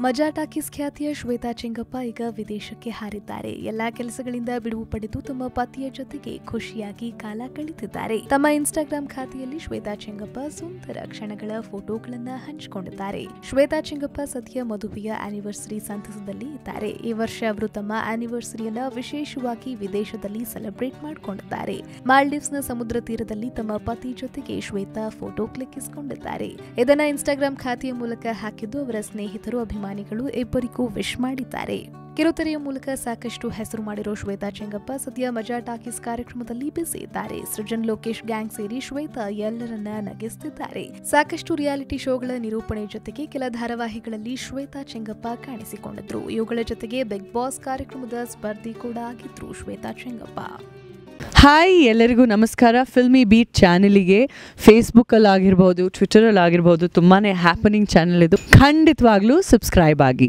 ಮಜಾ ಟಾಕೀಸ್ ಖ್ಯಾತಿಯ ಶ್ವೇತಾ ಚಿಂಗಪ್ಪ ಈಗ ವಿದೇಶಕ್ಕೆ ಹಾರಿದ್ದಾರೆ. ಎಲ್ಲಾ ಕೆಲಸಗಳಿಂದ ಬಿಡುವು ಪಡೆದು ತಮ್ಮ ಪತಿಯ ಜೊತೆಗೆ ಖುಷಿಯಾಗಿ ಕಾಲ ಕಳೆದಿದ್ದಾರೆ. ತಮ್ಮ ಇನ್ಸ್ಟಾಗ್ರಾಂ ಖಾತೆಯಲ್ಲಿ ಶ್ವೇತಾ ಚಿಂಗಪ್ಪ ಸುಂದರ ಕ್ಷಣಗಳ ಫೋಟೋಗಳನ್ನ ಹಂಚಿಕೊಂಡಿದ್ದಾರೆ. ಶ್ವೇತಾ ಚಿಂಗಪ್ಪ ಸದ್ಯ ಮದುವೆಯ ಆನಿವರ್ಸರಿ ಸಂತಸದಲ್ಲಿ ಇದ್ದಾರೆ. ಈ ವರ್ಷ ಅವರು ತಮ್ಮ ಆನಿವರ್ಸರಿಯನ್ನ ವಿಶೇಷವಾಗಿ ವಿದೇಶದಲ್ಲಿ ಸೆಲೆಬ್ರೇಟ್ ಮಾಡಿಕೊಂಡಿದ್ದಾರೆ. ಮಾಲ್ಡೀವ್ಸ್ನ ಸಮುದ್ರ ತೀರದಲ್ಲಿ ತಮ್ಮ ಪತಿ ಜೊತೆಗೆ ಶ್ವೇತಾ ಫೋಟೋ ಕ್ಲಿಕ್ಕಿಸಿಕೊಂಡಿದ್ದಾರೆ. ಇದನ್ನ ಇನ್ಸ್ಟಾಗ್ರಾಂ ಖಾತೆಯ ಮೂಲಕ ಹಾಕಿದ್ದು ಅವರ ಸ್ನೇಹಿತರು ಅಭಿಮಾನಿಗಳು ಇಬ್ಬರಿಗೂ ವಿಶ್ ಮಾಡಿದ್ದಾರೆ. ಕಿರುತೆರೆಯ ಮೂಲಕ ಸಾಕಷ್ಟು ಹೆಸರು ಮಾಡಿರೋ ಶ್ವೇತಾ ಚೆಂಗಪ್ಪ ಸದ್ಯ ಮಜಾ ಟಾಕೀಸ್ ಕಾರ್ಯಕ್ರಮದಲ್ಲಿ ಬ್ಯುಸಿ ಇದ್ದಾರೆ. ಸೃಜನ್ ಲೋಕೇಶ್ ಗ್ಯಾಂಗ್ ಸೇರಿ ಶ್ವೇತಾ ಎಲ್ಲರನ್ನ ನಗಿಸುತ್ತಿದ್ದಾರೆ ಸಾಕಷ್ಟು ರಿಯಾಲಿಟಿ ಶೋಗಳ ನಿರೂಪಣೆ ಜೊತೆಗೆ ಕೆಲ ಧಾರಾವಾಹಿಗಳಲ್ಲಿ ಶ್ವೇತಾ ಚೆಂಗಪ್ಪ ಕಾಣಿಸಿಕೊಂಡಿದ್ರು ಇವುಗಳ ಜೊತೆಗೆ ಬಿಗ್ ಬಾಸ್ ಕಾರ್ಯಕ್ರಮದ ಸ್ಪರ್ಧಿ ಕೂಡ ಆಗಿದ್ರು ಶ್ವೇತಾ ಚೆಂಗಪ್ಪ. ಹಾಯ್ ಎಲ್ಲರಿಗೂ ನಮಸ್ಕಾರ. ಫಿಲ್ಮಿ ಬೀಟ್ ಚಾನಲಿಗೆ ಫೇಸ್ಬುಕ್ಕಲ್ಲಿ ಆಗಿರ್ಬೋದು ಟ್ವಿಟರಲ್ಲಿ ಆಗಿರ್ಬೋದು ತುಂಬಾ ಹ್ಯಾಪನಿಂಗ್ ಚಾನಲ್ ಇದು. ಖಂಡಿತವಾಗ್ಲೂ ಸಬ್ಸ್ಕ್ರೈಬ್ ಆಗಿ.